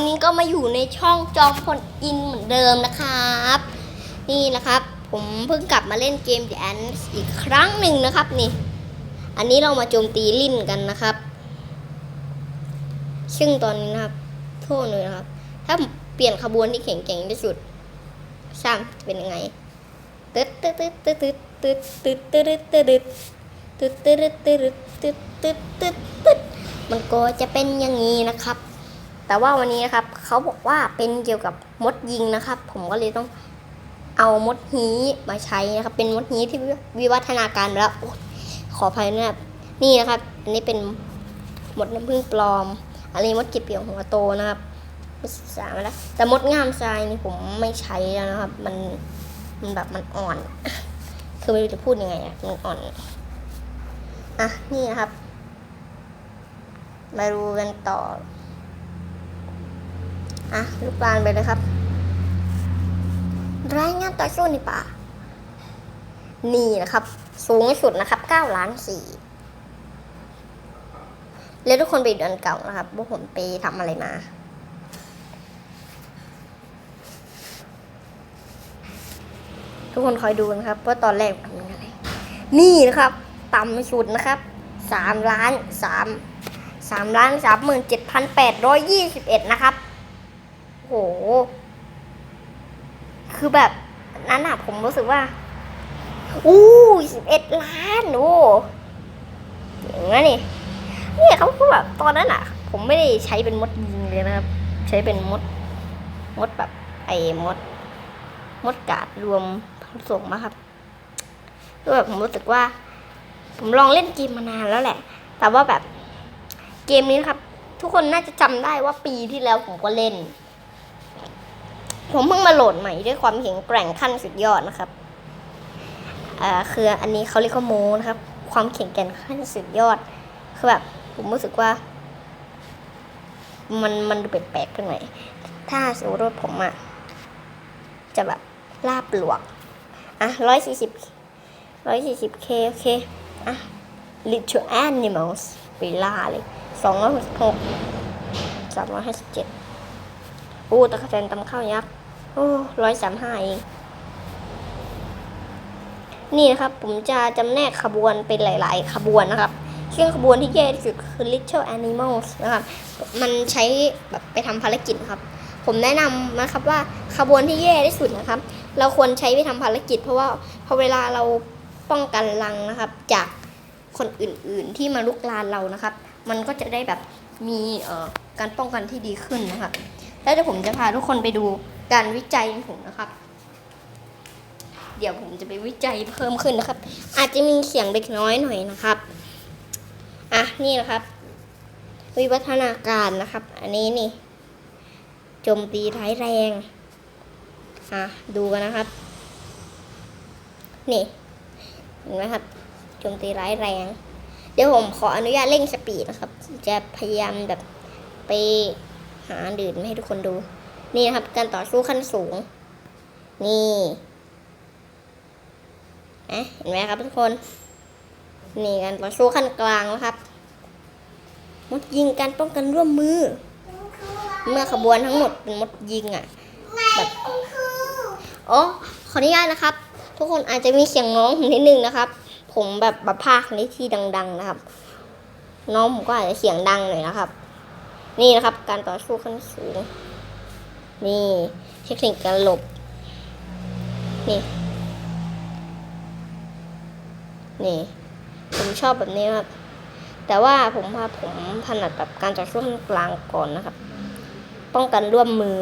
วันนี้ก็มาอยู่ในช่องจอมพลอินเหมือนเดิมนะครับ นี่นะครับ ผมเพิ่งกลับมาเล่นเกม The Ants อีกครั้งหนึ่งนะครับนี่ อันนี้เรามาโจมตีลิ่นกันนะครับ ซึ่งตอนนี้นะครับ โทษเลยนะครับ ถ้าเปลี่ยนขบวนที่แข็งแกร่งที่สุดช่างเป็นยังไงตึ๊ดตึ๊ดตึ๊ดตึ๊ดตึ๊ดตึ๊ดตึ๊ดตึ๊ดตึ๊ดตึ๊ดตึ๊ดตึ๊ดตึ๊ดตึ๊ดตึ๊ดตึ๊ดตึ๊ดมันก็จะเป็นอย่างนี้นะครับ แต่ว่าวันนี้นะครับเขาบอกว่าเป็นเกี่ยวกับมดยิงนะครับ ผมก็เลยต้องเอามดฮีมาใช้นะครับ เป็นมดฮีที่วิวัฒนาการแล้วอขออภัยนะครับนี่นะครับ อันนี้เป็นมดน้ำผึ้งปลอมอันนี้มดเก็บเปียวหัวโตนะครับไปศึกษามาแล้วแต่มดงามทรายนี่ผมไม่ใช้แล้วนะครับ มันมันแบบมันอ่อน คือไม่รู้จะพูดยังไงอะมันอ่อนอะนี่นะครับ มาดูกันต่อ อะลูกปลานไปเลยครับ รายงานต่อสู้ในป่า นี่นะครับ สูงสุดนะครับ9ล้านสี่แล้วทุกคนไปดือนเก่านะครับว่าผมไปทำอะไรมาทุกคนคอยดูนะครับว่าตอนแรกทำยังไงนี่นะครับต่ำสุดนะครับสามล้านสามสามล้านสามหมื่นเจ็ดพันแปดร้อยยี่สิบเอ็ดนะครับ ห คือแบบนั้นอะผมรู้สึกว่า อู้สิบเอ็ดล้านโอ้อย่างนั้นี่เนี่ยเขาก็แบบตอนนั้นอะผมไม่ได้ใช้เป็นมดยิงเลยนะครับ ใช้เป็นมด มดแบบไอ้มด มดกาดรวมผสมมาครับก็แบบผมรู้สึกว่า ผมลองเล่นเกมมานานแล้วแหละ แต่ว่าแบบเกมนี้นครับ ทุกคนน่าจะจำได้ว่าปีที่แล้วผมก็เล่น ผมเพิ่งมาโหลดใหม่ด้วยความแข็งแกร่งขั้นสุดยอดนะครับ อ่าคืออันนี้เขาเรียกว่าโมนะครับ ความแข็งแกร่งขั้นสุดยอด คือแบบผมรู้สึกว่า มันมันดูแปลกๆขึ้นหน่อยถ้าสมมติว่าผมอะจะแบบลาบหลวก อะร้อยสี่สิบร้อยสี่สิบเคโอเค อะ little animals ไปล่าเลยสองร้อยหกสิบหกสามร้อยห้าสิบเจ็ดโอ้ตะกะแตนตำข้าวยักษ์ โอ้ร้อยสามห้าเอง นี่นะครับ ผมจะจำแนกขบวนเป็นหลาย ๆ ขบวนนะครับซึ่งขบวนที่แย่ที่สุดคือ Little Animals นะครับ มันใช้แบบไปทำภารกิจครับ ผมแนะนำนะครับว่าขบวนที่แย่ที่สุดนะครับ เราควรใช้ไปทำภารกิจ เพราะว่าพอเวลาเราป้องกันรังนะครับ จากคนอื่นๆที่มาลุกลานเรานะครับ มันก็จะได้แบบมีการป้องกันที่ดีขึ้นนะครับ แล้วเดี๋ยวผมจะพาทุกคนไปดู การวิจัยของผมนะครับ เดี๋ยวผมจะไปวิจัยเพิ่มขึ้นนะครับ อาจจะมีเสียงเล็กน้อยหน่อยนะครับอะนี่นะครับ วิวัฒนาการนะครับ อันนี้นี่โจมตีร้ายแรงอะดูกันนะครับ นี่เห็นไหมครับโจมตีร้ายแรง เดี๋ยวผมขออนุญาตเร่งสปีดนะครับ จะพยายามแบบไปหาดื่นให้ทุกคนดู นี่นะครับ การต่อสู้ขั้นสูง นี่นะเห็นไหมครับทุกคน นี่การต่อสู้ขั้นกลางนะครับมดยิงการป้องกันร่วมมือ เมื่อขบวนทั้งหมดเป็นมดยิงอะแบบอ๋อขออนุญาตนะครับ ทุกคนอาจจะมีเสียงน้องผมนิดนึงนะครับ ผมแบบบัพากในที่ดัง ๆนะครับ น้องผมก็อาจจะเสียงดังหน่อยนะครับ นี่นะครับ การต่อสู้ขั้นสูง นี่เทคนิคการหลบ นี่ นี่ ผมชอบแบบนี้ครับ แต่ว่าผมว่าผมถนัดแบบการต่อสู้ขั้นกลางก่อนนะครับ ป้องกันร่วมมือ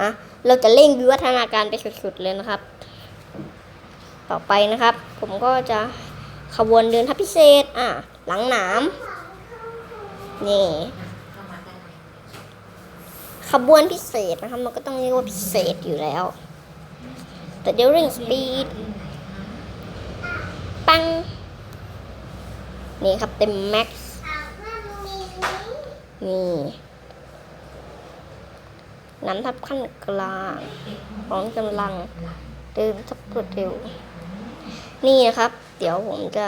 อะเราจะเร่งวิวัฒนาการไปสุดๆเลยนะครับ ต่อไปนะครับ ผมก็จะขบวนเดินทัพพิเศษ อะ หลังหนามนี่ ขบวนพิเศษนะครับ มันก็ต้องเรียกว่าพิเศษอยู่แล้ว แต่เดี๋ยวเร่งสปีดปัง นี่ครับเต็มแม็กซ์นี่น้ำทับขั้นกลางของกำลังเดินทับรวดเร็ว นี่นะครับ เดี๋ยวผมจะ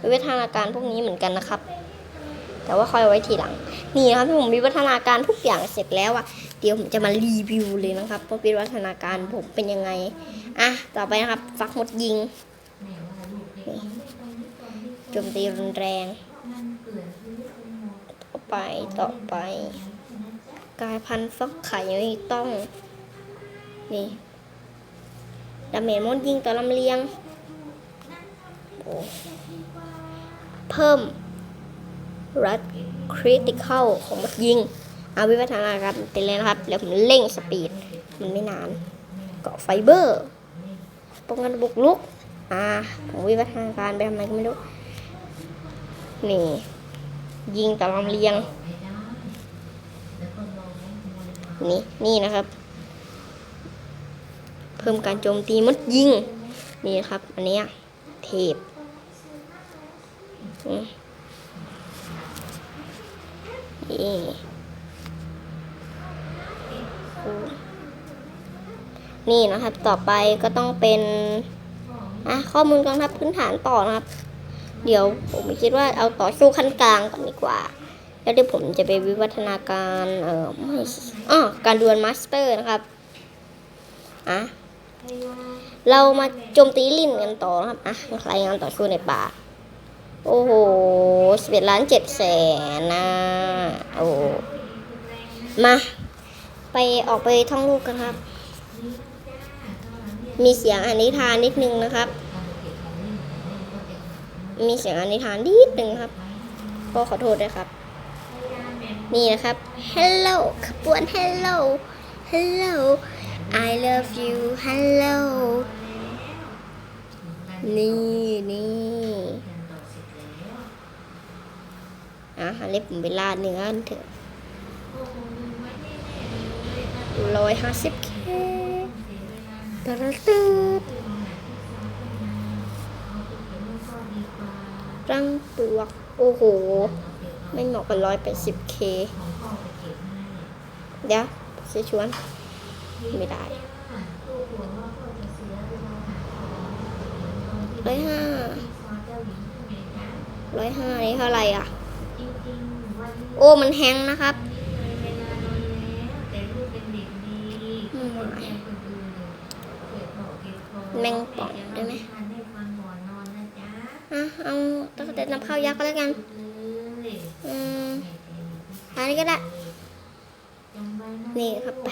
วิวัฒนาการพวกนี้เหมือนกันนะครับ แต่ว่าค่อยไว้ทีหลัง นี่ครับผมวิวัฒนาการทุกอย่างเสร็จแล้วอะเดี๋ยวผมจะมารีวิวเลยนะครับว่าวิวัฒนาการผมเป็นยังไงอะต่อไปนะครับฟักมดยิงโจมตีรุนแรงต่อไปต่อไปกลายพันธุ์ฟักไข่ไม่ต้อง นี่ดาเมจมดยิงต่อลำเลียงเพิ่มรัด คริติคอลของมดยิง เอาวิวัฒนาการเป็นเลยนะครับ แล้วผมเร่งสปีด มันไม่นาน เกาะไฟเบอร์ป้องกันบุกลุก อ่าผมวิวัฒนาการไปทำไมก็ไม่รู้ นี่ ยิงต่อลำเลียง นี่ นี่นะครับ เพิ่มการโจมตีมดยิง นี่นครับ อันนี้เทปอืม นี่โอ้นี่นะครับต่อไปก็ต้องเป็นอะข้อมูลกองทัพพื้นฐานต่อนะครับ เดี๋ยวผมคิดว่าเอาต่อสู้ขั้นกลางก่อนดีกว่า แล้วเดี๋ยวผมจะไปวิวัฒนาการเอ่อไม่อ๋อการดวลมาสเตอร์นะครับอะเรามาโจมตีลินกันต่อนะครับอะใครงานต่อสู้ในป่า โอ้โหสิบเอ็ดล้านเจ็ดแสนนะโอ้มา ไปออกไปท่องลูกกันครับ มีเสียงอนิทานนิดนึงนะครับ มีเสียงอนิทานนิดนึงครับ ก็ขอโทษด้วยครับ นี่นะครับ hello ขบวน hello hello I love you hello นี่นี่ อะอันนี้ผมไปลาเนื้อเถอะร้อยห้าสิบเคตระตืดรังปลวก โอ้โห ไม่เหมาะกับร้อยแปดสิบเคเดี๋ยวเสียชวน ไม่ได้ร้อยห้าร้อยห้านี่เท่าไหร่อะ โอ้มันแฮงก์นะครับอืมแมงป่องได้ไหมอะเอาตั้งแต่น้ำข้าวยักษ์ก็แล้วกัน อืมอันนี้ก็ได้ นี่ครับ ไป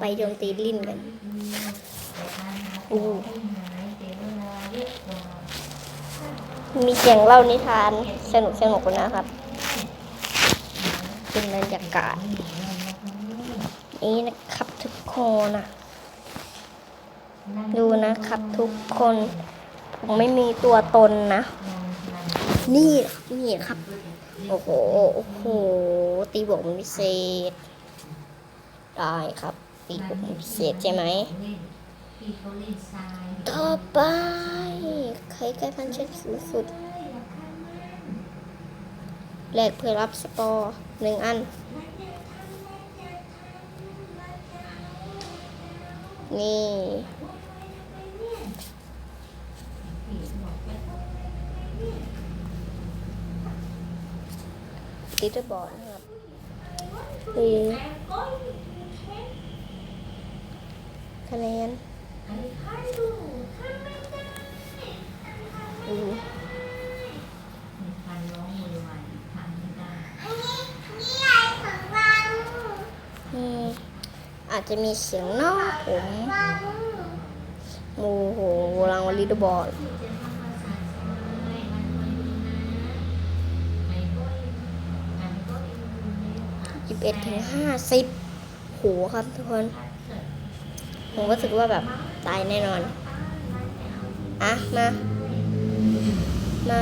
ไปโจมตีลิ้นกันอู้ มีเสียงเล่านิทานสนุกสนุกนะครับ เป็นบรรยากาศนี่นะครับทุกคนนะดูนะครับทุกคน ผมไม่มีตัวตนนะ นี่นี่ครับ โอ้โหโอ้โหตีบวกเป็นพิเศษ ได้ครับตีบวกเป็นพิเศษใช่ไหม ต่อไปใครใกล้พันเช็ดสูงสุดแลกเพื่อรับสปอร์หนึ่งอัน นี่ลิตเติ้ลบอลนะครับนี่คะแนน จจะมีเสียงนอกผมโอ้โหรางวัลลิตเติ้ลบอลสิบเอ็ดถึงห้าสิบโหครับทุกคน ผมก็รู้สึกว่าแบบตายแน่นอน อะ มา มา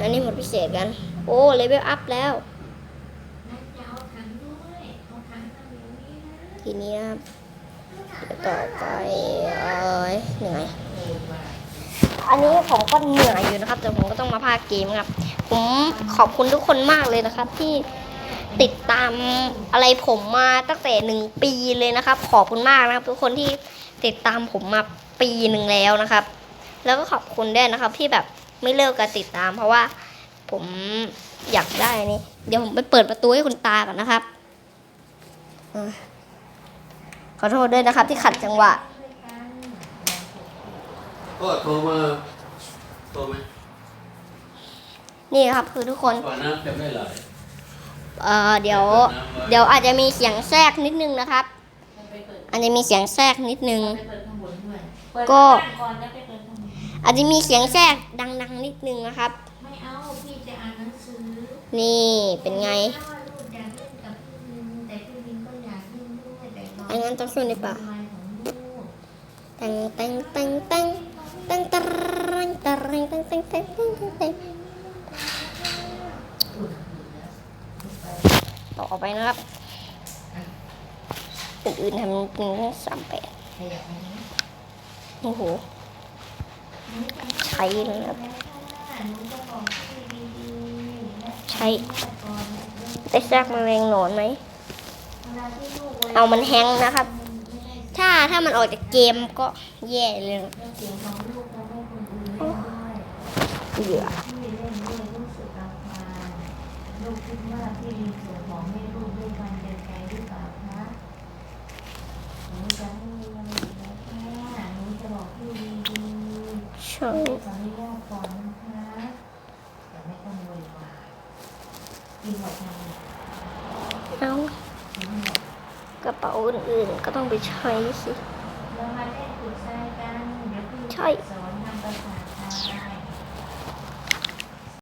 อันนี้หมดพิเศษกัน โอ้ เลเวลอัพแล้ว ทีนี้นะครับเดี๋ยวต่อไปเอ้ยเหนื่อยอันนี้ผมก็เหนื่อยอยู่นะครับ แต่ผมก็ต้องมาพากเกมครับผมขอบคุณทุกคนมากเลยนะครับ ที่ติดตามอะไรผมมาตั้งแต่หนึ่งปีเลยนะครับ ขอบคุณมากนะครับ ทุกคนที่ติดตามผมมาปีหนึ่งแล้วนะครับ แล้วก็ขอบคุณด้วยนะครับ ที่แบบไม่เลิกการติดตาม เพราะว่าผมอยากได้นนี้เดี๋ยวผมไปเปิดประตูให้คุณตาก่อนนะครับอ ขอโทษด้วยนะครับ ที่ขัดจังหวะ ก็โทรมาโทรไหมนี่ครับคือทุกคนก่อนน้ำจะไม่ไหลเอ่อเดี๋ยว เดี๋ยวอาจจะมีเสียงแทรกนิดนึงนะครับไปเปิดอาจจะมีเสียงแทรกนิดนึงไปเปิดข้างบนด้วยเปิดก็ข้างล่างก่อนแล้วไปเปิดข้างบนอาจจะมีเสียงแทรกดัง ๆ นิดนึงนะครับ ไม่เอา พี่จะอ่านหนังสือ นี่เป็นไง อันนั้นต้องช่วยในป่าทำไมของลูกตังตังตังตังตังตังตังตังตังตังตังตังตังตังต่อไปนะครับอื่นๆทำหนึ่สามแปดโอ้โหใช้เลยครับใช้ได้แทรกแมลงหนอนไหม เอามันแฮงนะครับ ถ้าถ้ามันออกจากเกมก็แย่เลยเยื่อใช่ ระเป๋าอื่นๆก็ต้องไปใช้สิ ใช่